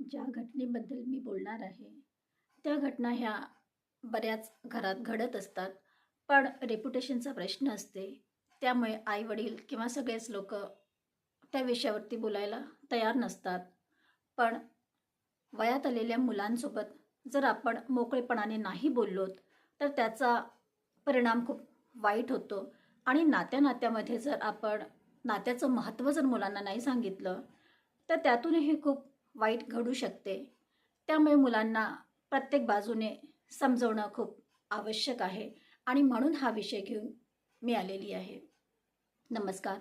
ज्या घटनेबद्दल मी बोलणार आहे त्या घटना ह्या बऱ्याच घरात घडत असतात. पण रेप्युटेशनचा प्रश्न असते. त्यामुळे आईवडील किंवा सगळेच लोक त्या विषयावरती बोलायला तयार नसतात. पण वयात आलेल्या मुलांसोबत जर आपण मोकळेपणाने नाही बोललोत तर त्याचा परिणाम खूप वाईट होतो. आणि नात्या नात्यामध्ये जर आपण नात्याचं महत्त्व जर मुलांना नाही सांगितलं तर त्यातूनही खूप वाईट घडू शकते. त्यामुळे मुलांना प्रत्येक बाजूने समजवणं खूप आवश्यक आहे आणि म्हणून हा विषय घेऊन मी आलेली आहे. नमस्कार.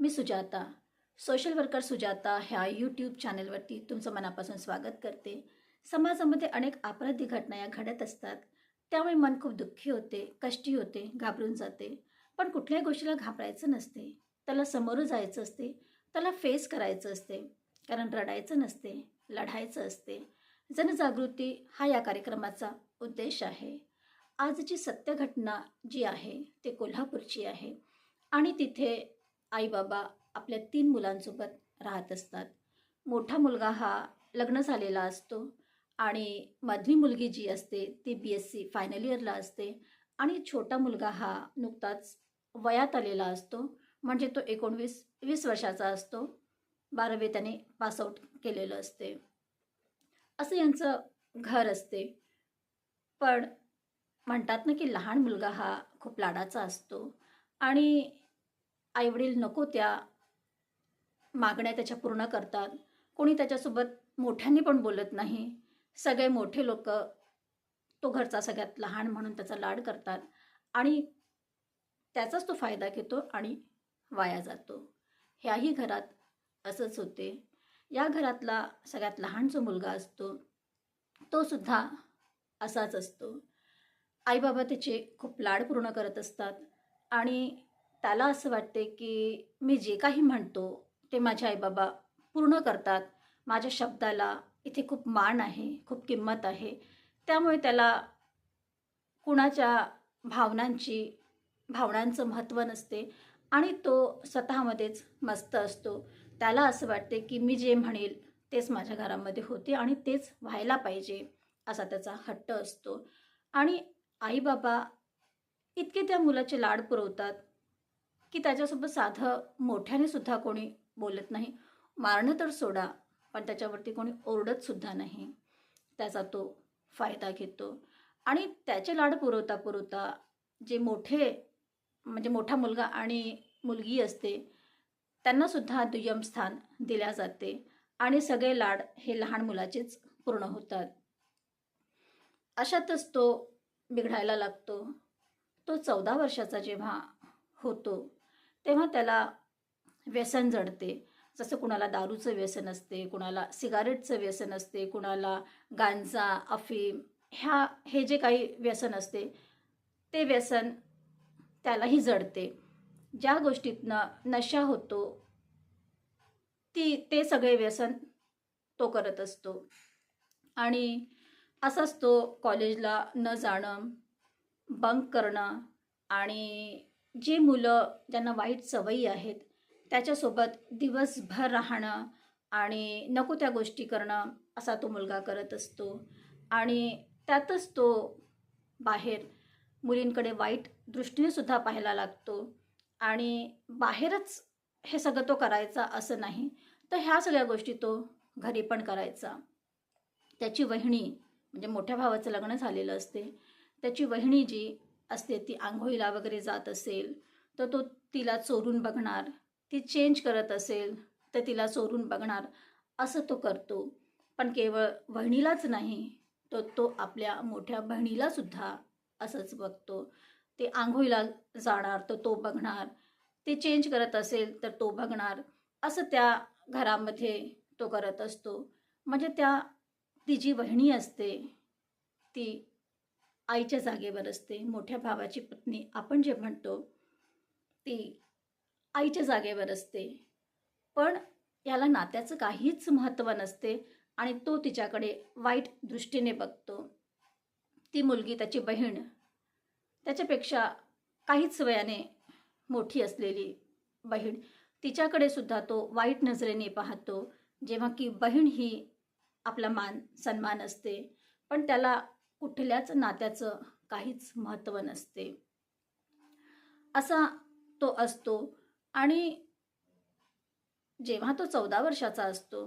मी सुजाता. सोशल वर्कर सुजाता ह्या यूट्यूब चॅनलवरती तुमचं मनापासून स्वागत करते. समाजामध्ये अनेक अपराधी घटना या घडत असतात. त्यामुळे मन खूप दुःखी होते कष्टी होते घाबरून जाते. पण कुठल्याही गोष्टीला घाबरायचं नसते. त्याला समोर जायचं असते. त्याला फेस करायचं असते. कारण रडायचं नसते लढायचं असते. जनजागृती हा या कार्यक्रमाचा उद्देश आहे. आजची सत्य घटना जी आहे ते कोल्हापूरची आहे. आणि तिथे आईबाबा आपल्या तीन मुलांसोबत राहत असतात. मोठा मुलगा हा लग्न झालेला असतो आणि मधली मुलगी जी असते ती बी एस सी फायनल इयरला असते. आणि छोटा मुलगा हा नुकताच वयात आलेला असतो. म्हणजे तो एकोणवीस वीस वर्षाचा असतो. बारावी त्याने पासआउट केलेलं असते. असं यांचं घर असते. पण म्हणतात ना की लहान मुलगा हा खूप लाडाचा असतो. आणि आईवडील नको त्या मागण्या त्याच्या पूर्ण करतात. कोणी त्याच्यासोबत मोठ्यांनी पण बोलत नाही. सगळे मोठे लोक तो घरचा सगळ्यात लहान म्हणून त्याचा लाड करतात. आणि त्याचाच तो फायदा घेतो आणि वाया जातो. ह्याही घरात असंच होते. या घरातला सगळ्यात लहान जो मुलगा असतो. तो सुद्धा असाच असतो. आईबाबा त्याचे खूप लाड पूर्ण करत असतात आणि त्याला असं वाटते की मी जे काही म्हणतो ते माझे आईबाबा पूर्ण करतात. माझ्या शब्दाला इथे खूप मान आहे खूप किंमत आहे. त्यामुळे त्याला कुणाच्या भावनांची भावनांचं महत्त्व नसते आणि तो स्वतःमध्येच मस्त असतो. त्याला असं वाटते की मी जे म्हणेल तेच माझ्या घरामध्ये होते आणि तेच व्हायला पाहिजे असा त्याचा हट्ट असतो. आणि आईबाबा इतके त्या मुलाचे लाड पुरवतात की त्याच्यासोबत साधं मोठ्याने सुद्धा कोणी बोलत नाही. मारणं तर सोडा पण त्याच्यावरती कोणी ओरडतसुद्धा नाही. त्याचा तो फायदा घेतो. आणि त्याचे लाड पुरवता पुरवता जे मोठे म्हणजे मोठा मुलगा आणि मुलगी असते त्यांनासुद्धा दुय्यम स्थान दिल्या जाते आणि सगळे लाड हे लहान मुलाचेच पूर्ण होतात. अशातच तो बिघडायला लागतो. तो चौदा वर्षाचा जेव्हा होतो तेव्हा त्याला व्यसन जडते. जसं कुणाला दारूचं व्यसन असते कुणाला सिगारेटचं व्यसन असते कुणाला गांजा अफीम ह्या हे जे काही व्यसन असते ते व्यसन त्यालाही जडते. ज्या गोष्टीतनं नशा होतो ती ते सगळे व्यसन तो करत असतो. आणि असाच तो कॉलेजला न जाणं बंक करणं आणि जी मुलं ज्यांना वाईट सवयी आहेत त्याच्यासोबत दिवसभर राहणं आणि नको त्या गोष्टी करणं असा तो मुलगा करत असतो. आणि त्यातच तो बाहेर मुलींकडे वाईट दृष्टीनेसुद्धा पाहायला लागतो. आणि बाहेरच हे सगळं तो करायचा असं नाही तर ह्या सगळ्या गोष्टी तो घरी पण करायचा. त्याची वहिणी म्हणजे मोठ्या भावाचं लग्न झालेलं असते. त्याची वहिणी जी असते ती आंघोळीला वगैरे जात असेल तर तो तिला चोरून बघणार. ती चेंज करत असेल तर तिला चोरून बघणार. असं तो करतो. पण केवळ वहिणीलाच नाही तर तो आपल्या मोठ्या बहिणीलासुद्धा असंच बघतो. ते आंघोळीला जाणार तर तो बघणार. ते चेंज करत असेल तर तो बघणार. असं त्या घरामध्ये तो करत असतो. म्हणजे त्या ती जी वहिणी असते ती आईच्या जागेवर असते. मोठ्या भावाची पत्नी आपण जे म्हणतो ती आईच्या जागेवर असते. पण याला नात्याचं काहीच महत्त्व नसते आणि तो तिच्याकडे वाईट दृष्टीने बघतो. ती मुलगी त्याची बहीण त्याच्यापेक्षा काहीच वयाने मोठी असलेली बहीण तिच्याकडे सुद्धा तो वाईट नजरेने पाहतो. जेव्हा की बहीण ही आपला मान सन्मान असते पण त्याला कुठल्याच नात्याचं काहीच महत्त्व नसते. असा तो असतो आणि जेव्हा तो चौदा वर्षाचा असतो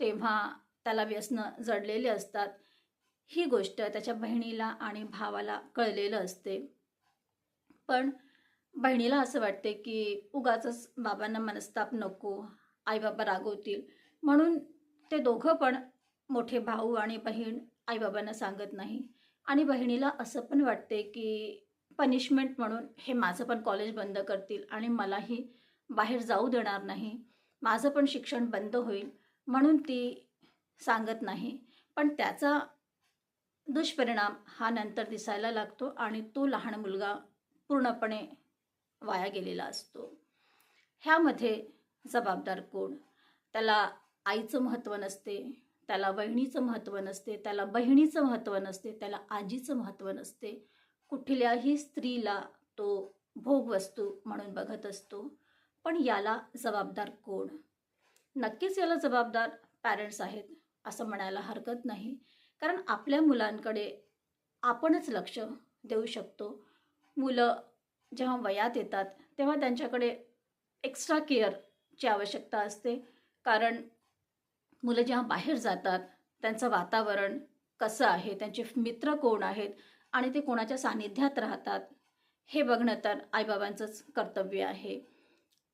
तेव्हा त्याला व्यसनं जडलेले असतात. ही गोष्ट त्याच्या बहिणीला आणि भावाला कळलेलं असते. पण बहिणीला असं वाटते की उगाच बाबांना मनस्ताप नको आईबाबा रागवतील. म्हणून ते दोघं पण मोठे भाऊ आणि बहीण आईबाबांना सांगत नाही. आणि बहिणीला असं पण वाटते की पनिशमेंट म्हणून हे माझं पण कॉलेज बंद करतील आणि मलाही बाहेर जाऊ देणार नाही. माझं पण शिक्षण बंद होईल म्हणून ती सांगत नाही. पण त्याचा दुष्परिणाम हा नंतर दिसायला लागतो आणि तो लहान मुलगा पूर्णपणे वाया गेलेला असतो. ह्यामध्ये जबाबदार कोण? त्याला आईचं महत्त्व नसते त्याला बहिणीचं महत्त्व नसते त्याला बहिणीचं महत्त्व नसते त्याला आजीचं महत्त्व नसते. कुठल्याही स्त्रीला तो भोगवस्तू म्हणून बघत असतो. पण याला जबाबदार कोण? नक्कीच याला जबाबदार पॅरेंट्स आहेत असं म्हणायला हरकत नाही. कारण आपल्या मुलांकडे आपणच लक्ष देऊ शकतो. मुलं जेव्हा वयात येतात तेव्हा त्यांच्याकडे एक्स्ट्रा केअरची आवश्यकता असते. कारण मुलं जेव्हा बाहेर जातात त्यांचं वातावरण कसं आहे त्यांचे मित्र कोण आहेत आणि ते कोणाच्या सानिध्यात राहतात हे बघणं तर आईबाबांचंच कर्तव्य आहे.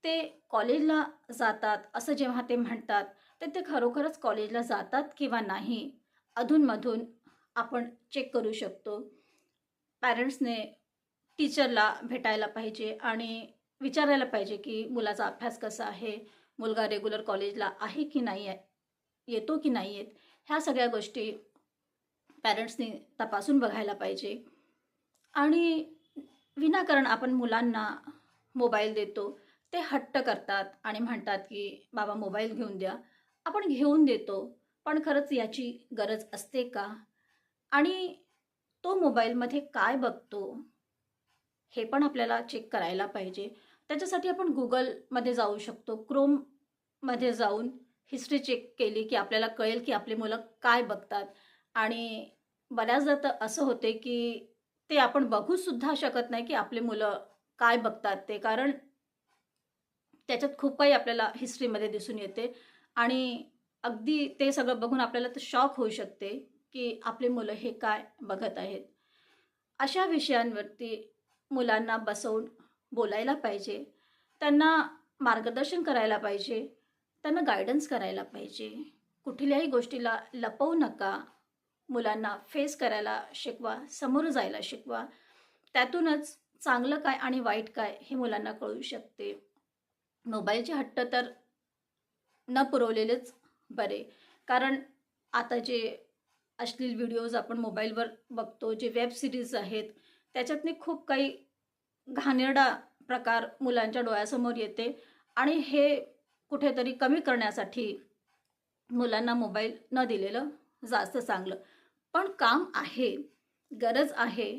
ते कॉलेजला जातात असं जेव्हा ते म्हणतात तर ते खरोखरच कॉलेजला जातात किंवा नाही अधूनमधून आपण चेक करू शकतो. पॅरेंट्सने टीचरला भेटायला पाहिजे आणि विचारायला पाहिजे की मुलाचा अभ्यास कसा आहे मुलगा रेग्युलर कॉलेजला आहे की नाही आहे येतो की नाही येत ह्या सगळ्या गोष्टी पॅरेंट्सनी तपासून बघायला पाहिजे. आणि विनाकारण आपण मुलांना मोबाईल देतो ते हट्ट करतात आणि म्हणतात की बाबा मोबाईल घेऊन द्या. आपण घेऊन देतो. पण खरंच याची गरज असते का? आणि तो मोबाईलमध्ये काय बघतो? हे पण आपल्याला चेक करायला पाहिजे. त्याच्यासाठी आपण गुगलमध्ये जाऊ शकतो. क्रोममध्ये जाऊन हिस्ट्री चेक केली की आपल्याला कळेल की आपली मुलं काय बघतात. आणि बऱ्याचदा तर असं होते की ते आपण बघूसुद्धा शकत नाही की आपली मुलं काय बघतात ते. कारण त्याच्यात खूप काही आपल्याला हिस्ट्रीमध्ये दिसून येते. आणि अगदी ते सगळं बघून आपल्याला तर शॉक होऊ शकते की आपले मुलं हे काय बघत आहेत. अशा विषयांवरती मुलांना बसवून बोलायला पाहिजे. त्यांना मार्गदर्शन करायला पाहिजे. त्यांना गायडन्स करायला पाहिजे. कुठल्याही गोष्टीला लपवू नका. मुलांना फेस करायला शिकवा समोर जायला शिकवा. त्यातूनच चांगलं काय आणि वाईट काय हे मुलांना कळू शकते. मोबाईलचे हट्ट तर न पुरवलेलेच बरे. कारण आता जे अश्लील व्हिडिओज आपण मोबाईलवर बघतो जे वेब सिरीज आहेत त्याच्यातनी खूप काही घाणेरडा प्रकार मुलांच्या डोळ्यासमोर येते आणि हे कुठेतरी कमी करण्यासाठी मुलांना मोबाईल न दिलेलं जास्त चांगलं. पण काम आहे गरज आहे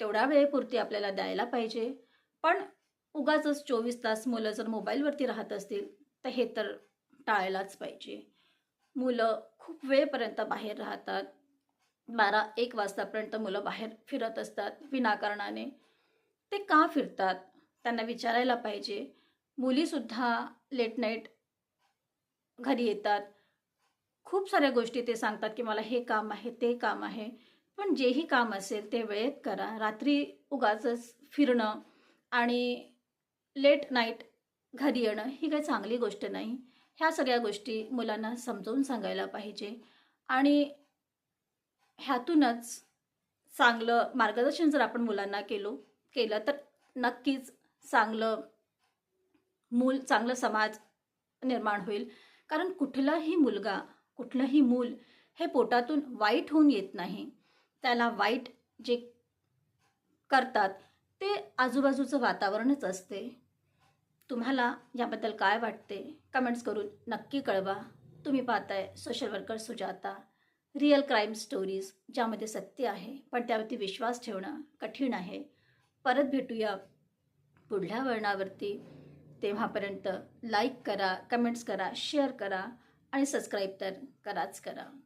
तेवढ्या वेळेपुरती आपल्याला द्यायला पाहिजे. पण उगाच चोवीस तास मुलं जर मोबाईलवरती राहत असतील तर हे तर टाळायलाच पाहिजे. मुलं खूप वेळपर्यंत बाहेर राहतात. बारा एक वाजतापर्यंत मुलं बाहेर फिरत असतात विनाकारणाने. ते का फिरतात? त्यांना विचारायला पाहिजे. मुलीसुद्धा लेट नाईट घरी येतात. खूप साऱ्या गोष्टी ते सांगतात की मला हे काम आहे ते काम आहे. पण जेही काम असेल ते वेळेत करा. रात्री उगाच फिरणं आणि लेट नाईट घरी येणं ही काही चांगली गोष्ट नाही. ह्या सगळ्या गोष्टी मुलांना समजावून सांगायला पाहिजे. आणि ह्यातूनच चांगलं मार्गदर्शन जर आपण मुलांना केलो केलं तर नक्कीच चांगलं मूल चांगलं समाज निर्माण होईल. कारण कुठलाही मुलगा कुठलंही मूल हे पोटातून वाईट होऊन येत नाही. त्याला वाईट जे करतात ते आजूबाजूचं वातावरणच असते. तुम्हाला याबद्दल काय वाटते? कमेंट्स करून नक्की कळवा. तुम्ही पाहताय social worker Sujata. Real crime stories ज्यामध्ये सत्य आहे पण त्यावरती विश्वास ठेवणं कठीण आहे. परत भेटूया पुढल्या वळणावरती. तेव्हापर्यंत लाईक करा कमेंट्स करा शेअर करा आणि सबस्क्राईब तर कराच करा.